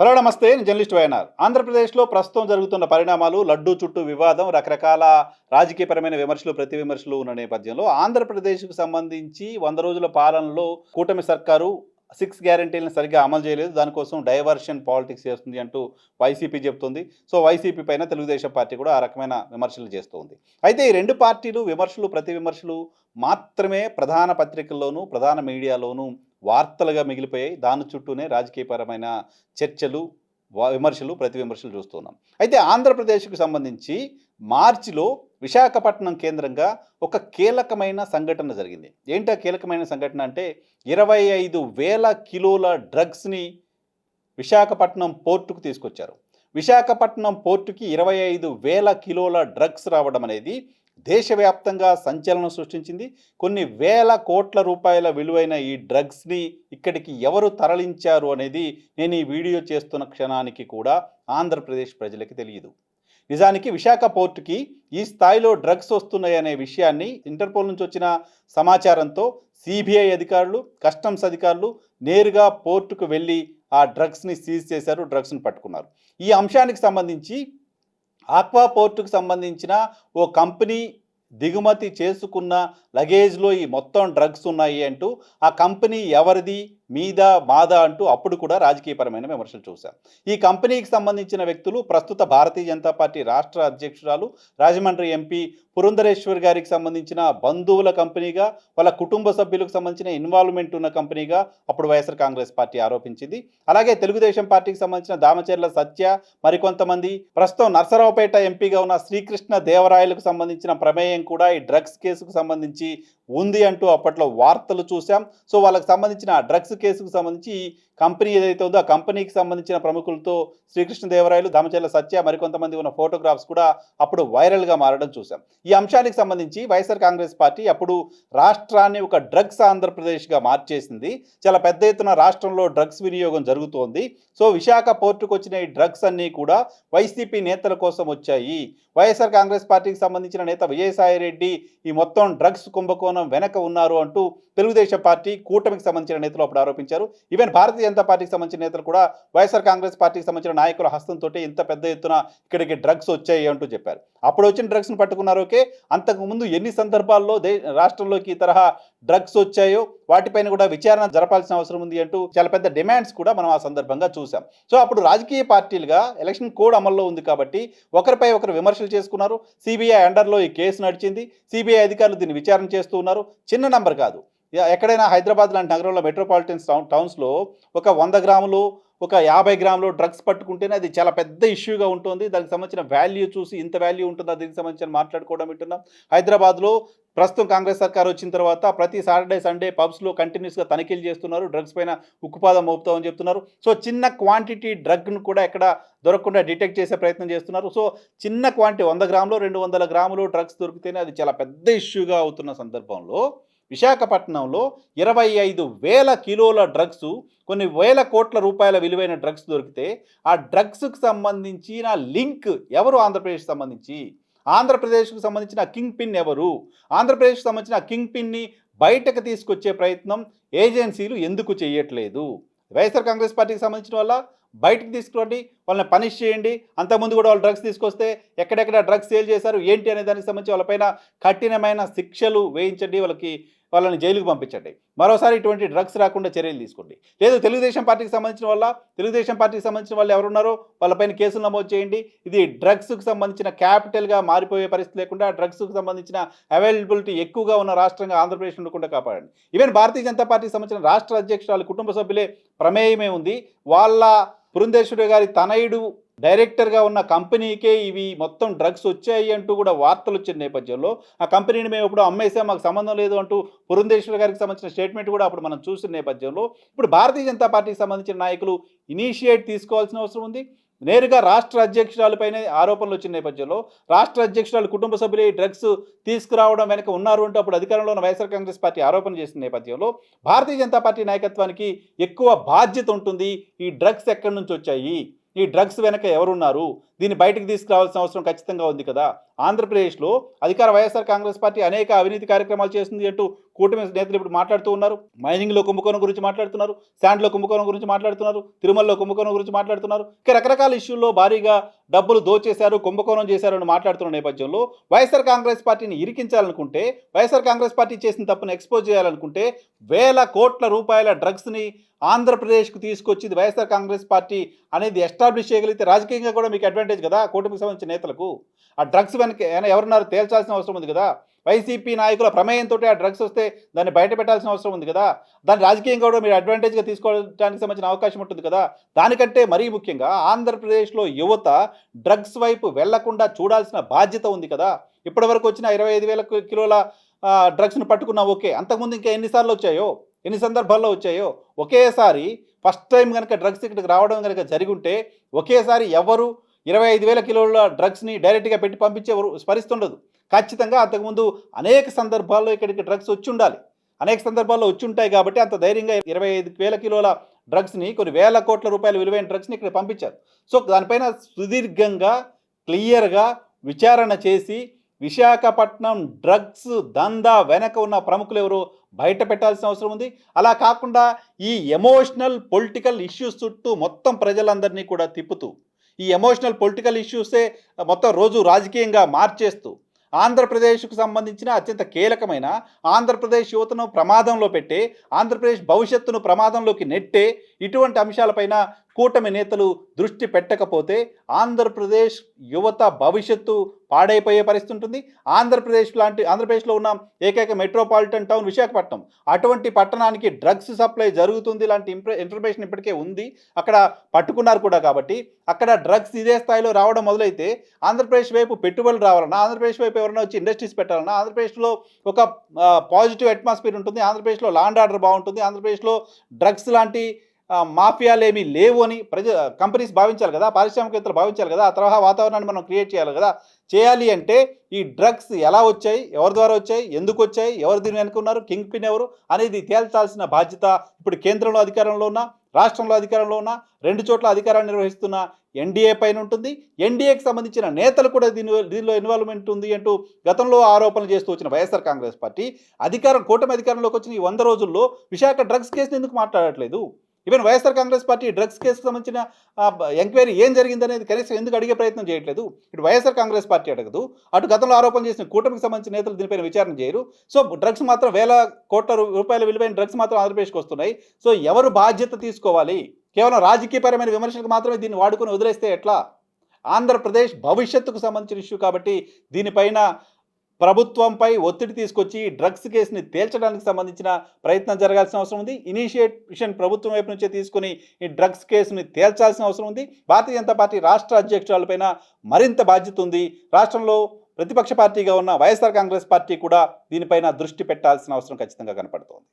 Hello నమస్తే. నేను journalist YNR. ఆంధ్రప్రదేశ్లో ప్రస్తుతం జరుగుతున్న పరిణామాలు లడ్డూ చుట్టూ వివాదం రకరకాల రాజకీయపరమైన విమర్శలు ప్రతి విమర్శలు ఉన్న నేపథ్యంలో ఆంధ్రప్రదేశ్కు సంబంధించి వంద రోజుల పాలనలో కూటమి సర్కారు సిక్స్ గ్యారంటీలను సరిగ్గా అమలు చేయలేదు. దానికోసం డైవర్షన్ పాలిటిక్స్ చేస్తుంది అంటూ వైసీపీ చెబుతుంది. సో వైసీపీ పైన తెలుగుదేశం పార్టీ కూడా ఆ రకమైన విమర్శలు చేస్తుంది. అయితే ఈ రెండు పార్టీలు విమర్శలు ప్రతి విమర్శలు మాత్రమే ప్రధాన పత్రికల్లోనూ ప్రధాన మీడియాలోనూ వార్తలుగా మిగిలిపోయాయి. దాని చుట్టూనే రాజకీయపరమైన చర్చలు విమర్శలు ప్రతి విమర్శలు చూస్తున్నాం అయితే ఆంధ్రప్రదేశ్కు సంబంధించి మార్చిలో విశాఖపట్నం కేంద్రంగా ఒక కీలకమైన సంఘటన జరిగింది. ఏంటో కీలకమైన సంఘటన అంటే ఇరవై ఐదు వేల కిలోల డ్రగ్స్ని విశాఖపట్నం పోర్టుకు తీసుకొచ్చారు. విశాఖపట్నం పోర్టుకి ఇరవై ఐదు వేల కిలోల డ్రగ్స్ రావడం అనేది దేశవ్యాప్తంగా సంచలనం సృష్టించింది. కొన్ని వేల కోట్ల రూపాయల విలువైన ఈ డ్రగ్స్ని ఇక్కడికి ఎవరు తరలించారు అనేది నేను ఈ వీడియో చేస్తున్న క్షణానికి కూడా ఆంధ్రప్రదేశ్ ప్రజలకి తెలియదు. నిజానికి విశాఖ పోర్టుకి ఈ స్థాయిలో డ్రగ్స్ వస్తున్నాయనే విషయాన్ని ఇంటర్పోల్ నుంచి వచ్చిన సమాచారంతో సిబిఐ అధికారులు కస్టమ్స్ అధికారులు నేరుగా పోర్టుకు వెళ్ళి ఆ డ్రగ్స్ని సీజ్ చేశారు డ్రగ్స్ని పట్టుకున్నారు. ఈ అంశానికి సంబంధించి ఆక్వా పోర్టుకు సంబంధించిన ఓ కంపెనీ దిగుమతి చేసుకున్న లగేజ్లో ఈ మొత్తం డ్రగ్స్ ఉన్నాయి అంటూ ఆ కంపెనీ ఎవరిది? మీద మాదా అంటూ అప్పుడు కూడా రాజకీయపరమైన విమర్శలు చూశాం. ఈ కంపెనీకి సంబంధించిన వ్యక్తులు ప్రస్తుత భారతీయ జనతా పార్టీ రాష్ట్ర అధ్యక్షురాలు రాజమండ్రి ఎంపీ పురంధరేశ్వర్ గారికి సంబంధించిన బంధువుల కంపెనీగా వాళ్ళ కుటుంబ సభ్యులకు సంబంధించిన ఇన్వాల్వ్మెంట్ ఉన్న కంపెనీగా అప్పుడు వైఎస్ఆర్ కాంగ్రెస్ పార్టీ ఆరోపించింది. అలాగే తెలుగుదేశం పార్టీకి సంబంధించిన దామచర్ల సత్య మరికొంతమంది. ప్రస్తుతం నర్సరావుపేట ఎంపీగా ఉన్న శ్రీకృష్ణ దేవరాయలకు సంబంధించిన ప్రమేయం కూడా ఈ డ్రగ్స్ కేసుకు సంబంధించి ఉంది అంటూ అప్పట్లో వార్తలు చూసాం సో వాళ్ళకి సంబంధించిన డ్రగ్స్ కేసుకు సంబంధించి కంపెనీ ఏదైతే ఉందో ఆ కంపెనీకి సంబంధించిన ప్రముఖులతో శ్రీకృష్ణదేవరాయలు దామచర్ల సత్య మరికొంతమంది ఉన్న ఫోటోగ్రాఫ్స్ కూడా అప్పుడు వైరల్గా మారడం చూసాం ఈ అంశానికి సంబంధించి వైఎస్ఆర్ కాంగ్రెస్ పార్టీ అప్పుడు రాష్ట్రాన్ని ఒక డ్రగ్స్ ఆంధ్రప్రదేశ్గా మార్చేసింది. చాలా పెద్ద ఎత్తున రాష్ట్రంలో డ్రగ్స్ వినియోగం జరుగుతోంది. సో విశాఖ పోర్టుకు వచ్చిన ఈ డ్రగ్స్ అన్నీ కూడా వైసీపీ నేతల కోసం వచ్చాయి. వైఎస్ఆర్ కాంగ్రెస్ పార్టీకి సంబంధించిన నేత విజయసాయి రెడ్డి ఈ మొత్తం డ్రగ్స్ కుంభకోణం వెనక ఉన్నారు అంటూ తెలుగుదేశం పార్టీ కూటమికి సంబంధించిన నేతలు అప్పుడు ఆరోపించారు. ఈవెన్ భారతీయ జనతా పార్టీకి సంబంధించిన నేతలు కూడా వైఎస్ఆర్ కాంగ్రెస్ పార్టీకి సంబంధించిన నాయకుల హస్తంతో ఇంత పెద్ద ఎత్తున ఇక్కడికి డ్రగ్స్ వచ్చాయి అంటూ చెప్పారు. అప్పుడు వచ్చిన డ్రగ్స్ని పట్టుకున్నారు ఓకే. అంతకుముందు ఎన్ని సందర్భాల్లో దే రాష్ట్రంలోకి ఈ తరహా డ్రగ్స్ వచ్చాయో వాటిపైన కూడా విచారణ జరపాల్సిన అవసరం ఉంది అంటూ చాలా పెద్ద డిమాండ్స్ కూడా మనం ఆ సందర్భంగా చూసాం సో అప్పుడు రాజకీయ పార్టీలుగా ఎలక్షన్ కోడ్ అమల్లో ఉంది కాబట్టి ఒకరిపై ఒకరు విమర్శలు చేసుకున్నారు. సిబిఐ అండర్లో ఈ కేసు నడిచింది. సిబిఐ అధికారులు దీన్ని విచారణ చేస్తూ ఉన్నారు. చిన్న నంబర్ కాదు. ఎక్కడైనా హైదరాబాద్ లాంటి నగరంలో మెట్రోపాలిటన్ టౌన్స్లో ఒక వంద గ్రాములు ఒక యాభై గ్రాములు డ్రగ్స్ పట్టుకుంటేనే అది చాలా పెద్ద ఇష్యూగా ఉంటుంది. దానికి సంబంధించిన వాల్యూ చూసి ఇంత వాల్యూ ఉంటుందా? దీనికి సంబంధించిన మాట్లాడుకోవడం వింటున్నాం. హైదరాబాద్లో ప్రస్తుతం కాంగ్రెస్ సర్కార్ వచ్చిన తర్వాత ప్రతి సాటర్డే సండే పబ్స్లో కంటిన్యూస్గా తనిఖీలు చేస్తున్నారు. డ్రగ్స్ పైన ఉక్కుపాదం మోపుతామని చెప్తున్నారు. సో చిన్న క్వాంటిటీ డ్రగ్ను కూడా ఎక్కడ దొరకకుండా డిటెక్ట్ చేసే ప్రయత్నం చేస్తున్నారు. సో చిన్న క్వాంటిటీ వంద గ్రాములు రెండు వందల గ్రాములు డ్రగ్స్ దొరికితేనే అది చాలా పెద్ద ఇష్యూగా అవుతున్న సందర్భంలో విశాఖపట్నంలో ఇరవై ఐదు వేల కిలోల డ్రగ్స్ కొన్ని వేల కోట్ల రూపాయల విలువైన డ్రగ్స్ దొరికితే ఆ డ్రగ్స్కు సంబంధించిన లింక్ ఎవరు? ఆంధ్రప్రదేశ్కి సంబంధించి. ఆంధ్రప్రదేశ్కు సంబంధించిన కింగ్ పిన్ ఎవరు? ఆంధ్రప్రదేశ్కి సంబంధించిన కింగ్ పిన్ని బయటకు తీసుకొచ్చే ప్రయత్నం ఏజెన్సీలు ఎందుకు చేయట్లేదు? వైఎస్ఆర్ కాంగ్రెస్ పార్టీకి సంబంధించిన వల్ల బయటకు తీసుకురండి. వాళ్ళని పనిష్ చేయండి. అంతకుముందు కూడా వాళ్ళు డ్రగ్స్ తీసుకొస్తే ఎక్కడెక్కడ డ్రగ్స్ సేల్ చేశారు ఏంటి అనే దానికి సంబంధించి వాళ్ళపైన కఠినమైన శిక్షలు వేయించండి. వాళ్ళకి వాళ్ళని జైలుకు పంపించండి. మరోసారి ఇటువంటి డ్రగ్స్ రాకుండా చర్యలు తీసుకోండి. లేదు తెలుగుదేశం పార్టీకి సంబంధించిన వల్ల తెలుగుదేశం పార్టీకి సంబంధించిన వాళ్ళు ఎవరున్నారో వాళ్ళపైన కేసులు నమోదు చేయండి. ఇది డ్రగ్స్కు సంబంధించిన క్యాపిటల్గా మారిపోయే పరిస్థితి లేకుండా డ్రగ్స్కు సంబంధించిన అవైలబిలిటీ ఎక్కువగా ఉన్న రాష్ట్రంగా ఆంధ్రప్రదేశ్ ఉండకుండా కాపాడండి. ఈవెన్ భారతీయ జనతా పార్టీకి సంబంధించిన రాష్ట్ర అధ్యక్షురాలు కుటుంబ సభ్యులే ప్రమేయమే ఉంది. వాళ్ళ పురంధేశ్వరి గారి తనయుడు డైరెక్టర్గా ఉన్న కంపెనీకే ఇవి మొత్తం డ్రగ్స్ వచ్చాయి అంటూ కూడా వార్తలు వచ్చిన నేపథ్యంలో ఆ కంపెనీని మేము ఇప్పుడు అమ్మేసాం మాకు సంబంధం లేదు అంటూ పురంధేశ్వరి గారికి సంబంధించిన స్టేట్మెంట్ కూడా అప్పుడు మనం చూసిన నేపథ్యంలో ఇప్పుడు భారతీయ జనతా పార్టీకి సంబంధించిన నాయకులు ఇనీషియేట్ తీసుకోవాల్సిన అవసరం ఉంది. నేరుగా రాష్ట్ర అధ్యక్షురాలపైనే ఆరోపణలు వచ్చిన నేపథ్యంలో రాష్ట్ర అధ్యక్షురాలు కుటుంబ సభ్యులే డ్రగ్స్ తీసుకురావడం వెనక ఉన్నారు అంటూ అప్పుడు అధికారంలో ఉన్న వైఎస్ఆర్ కాంగ్రెస్ పార్టీ ఆరోపణ చేసిన నేపథ్యంలో భారతీయ జనతా పార్టీ నాయకత్వానికి ఎక్కువ బాధ్యత ఉంటుంది. ఈ డ్రగ్స్ ఎక్కడి నుంచి వచ్చాయి? ఈ డ్రగ్స్ వెనక ఎవరున్నారు? దీన్ని బయటకు తీసుకురావాల్సిన అవసరం ఖచ్చితంగా ఉంది కదా. ఆంధ్రప్రదేశ్లో అధికార వైఎస్ఆర్ కాంగ్రెస్ పార్టీ అనేక అవినీతి కార్యక్రమాలు చేస్తుంది అంటూ కూటమి నేతలు ఇప్పుడు మాట్లాడుతూ ఉన్నారు. మైనింగ్లో కుంభకోణం గురించి మాట్లాడుతున్నారు. శాండ్లో కుంభకోణం గురించి మాట్లాడుతున్నారు. తిరుమలలో కుంభకోణం గురించి మాట్లాడుతున్నారు. ఇంకా రకరకాల ఇష్యూల్లో భారీగా డబ్బులు దోచేశారు కుంభకోణం చేశారని మాట్లాడుతున్న నేపథ్యంలో వైఎస్ఆర్ కాంగ్రెస్ పార్టీని ఇరికించాలనుకుంటే వైఎస్ఆర్ కాంగ్రెస్ పార్టీ చేసిన తప్పును ఎక్స్పోజ్ చేయాలనుకుంటే వేల కోట్ల రూపాయల డ్రగ్స్ని ఆంధ్రప్రదేశ్కు తీసుకొచ్చింది వైఎస్ఆర్ కాంగ్రెస్ పార్టీ అనేది ఎస్టాబ్లిష్ చేయగలిగితే రాజకీయంగా కూడా మీకు అడ్వాంటేజ్ కదా కూటమికి సంబంధించిన నేతలకు. ఆ డ్రగ్స్ వెనక ఏమైనా ఎవరున్నారు తేల్చాల్సిన అవసరం ఉంది కదా. వైసీపీ నాయకుల ప్రమేయంతో ఆ డ్రగ్స్ వస్తే దాన్ని బయట పెట్టాల్సిన అవసరం ఉంది కదా? దాన్ని రాజకీయంగా కూడా మీరు అడ్వాంటేజ్గా తీసుకోవడానికి సంబంధించిన అవకాశం ఉంటుంది కదా? దానికంటే మరీ ముఖ్యంగా ఆంధ్రప్రదేశ్లో యువత డ్రగ్స్ వైపు వెళ్ళకుండా చూడాల్సిన బాధ్యత ఉంది కదా? ఇప్పటివరకు వచ్చిన ఇరవై ఐదు వేల కిలోల డ్రగ్స్ను పట్టుకున్నా ఓకే. అంతకుముందు ఇంకా ఎన్నిసార్లు వచ్చాయో? ఎన్ని సందర్భాల్లో వచ్చాయో? ఒకేసారి ఫస్ట్ టైం కనుక డ్రగ్స్ ఇక్కడికి రావడం కనుక జరిగి ఉంటే ఒకేసారి ఎవరు ఇరవై ఐదు వేల కిలోల డ్రగ్స్ని డైరెక్ట్గా పెట్టి పంపించే స్మరిస్తుండదు ఖచ్చితంగా అంతకుముందు అనేక సందర్భాల్లో ఇక్కడికి డ్రగ్స్ వచ్చి ఉండాలి అనేక సందర్భాల్లో వచ్చి ఉంటాయి కాబట్టి అంత ధైర్యంగా ఇరవై ఐదు వేల కిలోల డ్రగ్స్ని కొన్ని వేల కోట్ల రూపాయల విలువైన డ్రగ్స్ని ఇక్కడ పంపించారు. సో దానిపైన సుదీర్ఘంగా క్లియర్గా విచారణ చేసి విశాఖపట్నం డ్రగ్స్ దందా వెనక ఉన్న ప్రముఖులు ఎవరు బయట పెట్టాల్సిన అవసరం ఉంది. అలా కాకుండా ఈ ఎమోషనల్ పొలిటికల్ ఇష్యూస్ చుట్టూ మొత్తం ప్రజలందరినీ కూడా తిప్పుతూ ఈ ఎమోషనల్ పొలిటికల్ ఇష్యూసే మొత్తం రోజు రాజకీయంగా మార్చేస్తూ ఆంధ్రప్రదేశ్కు సంబంధించిన అత్యంత కీలకమైన ఆంధ్రప్రదేశ్ యువతను ప్రమాదంలో పెట్టే ఆంధ్రప్రదేశ్ భవిష్యత్తును ప్రమాదంలోకి నెట్టే ఇటువంటి అంశాలపైన కూటమి నేతలు దృష్టి పెట్టకపోతే ఆంధ్రప్రదేశ్ యువత భవిష్యత్తు పాడైపోయే పరిస్థితి ఉంటుంది. ఆంధ్రప్రదేశ్ లాంటి ఆంధ్రప్రదేశ్లో ఉన్న ఏకైక మెట్రోపాలిటన్ టౌన్ విశాఖపట్నం. అటువంటి పట్టణానికి డ్రగ్స్ సప్లై జరుగుతుంది లాంటి ఇంప్ర ఇన్ఫర్మేషన్ ఇప్పటికే ఉంది. అక్కడ పట్టుకున్నారు కూడా కాబట్టి అక్కడ డ్రగ్స్ ఇదే స్థాయిలో రావడం మొదలైతే ఆంధ్రప్రదేశ్ వైపు పెట్టుబడులు రావాలన్నా ఆంధ్రప్రదేశ్ వైపు ఎవరైనా వచ్చి ఇండస్ట్రీస్ పెట్టాలన్నా ఆంధ్రప్రదేశ్లో ఒక పాజిటివ్ అట్మాస్ఫియర్ ఉంటుంది. ఆంధ్రప్రదేశ్లో లాండ్ ఆర్డర్ బాగుంటుంది. ఆంధ్రప్రదేశ్లో డ్రగ్స్ లాంటి మాఫియాలేమీ లేవు అని ప్రజ కంపెనీస్ భావించాలి కదా పారిశ్రామికవేత్తలు భావించాలి కదా ఆ తరహా వాతావరణాన్ని మనం క్రియేట్ చేయాలి కదా. చేయాలి అంటే ఈ డ్రగ్స్ ఎలా వచ్చాయి ఎవరి ద్వారా వచ్చాయి ఎందుకు వచ్చాయి ఎవరు దీని వెనుకున్నారు కింగ్ పిన్ ఎవరు అనేది తేల్చాల్సిన బాధ్యత ఇప్పుడు కేంద్రంలో అధికారంలో ఉన్న రాష్ట్రంలో అధికారంలో ఉన్న రెండు చోట్ల అధికారాన్ని నిర్వహిస్తున్న ఎన్డీఏ పైన ఉంటుంది. ఎన్డీఏకి సంబంధించిన నేతలు కూడా దీని దీనిలో ఇన్వాల్వ్మెంట్ ఉంది అంటూ గతంలో ఆరోపణలు చేస్తూ వచ్చిన వైఎస్ఆర్ కాంగ్రెస్ పార్టీ అధికారం కూటమి అధికారంలోకి వచ్చిన ఈ వంద రోజుల్లో విశాఖ డ్రగ్స్ కేసుని ఎందుకు మాట్లాడట్లేదు? Even YSR Congress party drugs కేసుకు సంబంధించిన ఎంక్వైరీ ఏం జరిగిందనేది కనీసం ఎందుకు అడిగే ప్రయత్నం చేయట్లేదు. ఇటు వైఎస్ఆర్ కాంగ్రెస్ పార్టీ అడగదు. అటు గతంలో ఆరోపణ చేసిన కూటమికి సంబంధించిన నేతలు దీనిపైన విచారణ చేయరు. సో డ్రగ్స్ మాత్రం వేల కోట్ల రూపాయల విలువైన డ్రగ్స్ మాత్రం ఆంధ్రప్రదేశ్కి వస్తున్నాయి. సో ఎవరు బాధ్యత తీసుకోవాలి? కేవలం రాజకీయపరమైన విమర్శలకు మాత్రమే దీన్ని వాడుకొని వదిలేస్తే ఎట్లా? ఆంధ్రప్రదేశ్ భవిష్యత్తుకు సంబంధించిన ఇష్యూ కాబట్టి దీనిపైన ప్రభుత్వంపై ఒత్తిడి తీసుకొచ్చి డ్రగ్స్ కేసుని తేల్చడానికి సంబంధించిన ప్రయత్నం జరగాల్సిన అవసరం ఉంది. ఇనిషియేషన్ ప్రభుత్వం వైపు నుంచే తీసుకుని ఈ డ్రగ్స్ కేసుని తేల్చాల్సిన అవసరం ఉంది. భారతీయ జనతా పార్టీ రాష్ట్ర అధ్యక్షురాలపైన మరింత బాధ్యత ఉంది. రాష్ట్రంలో ప్రతిపక్ష పార్టీగా ఉన్న వైఎస్ఆర్ కాంగ్రెస్ పార్టీ కూడా దీనిపైన దృష్టి పెట్టాల్సిన అవసరం ఖచ్చితంగా కనపడుతోంది.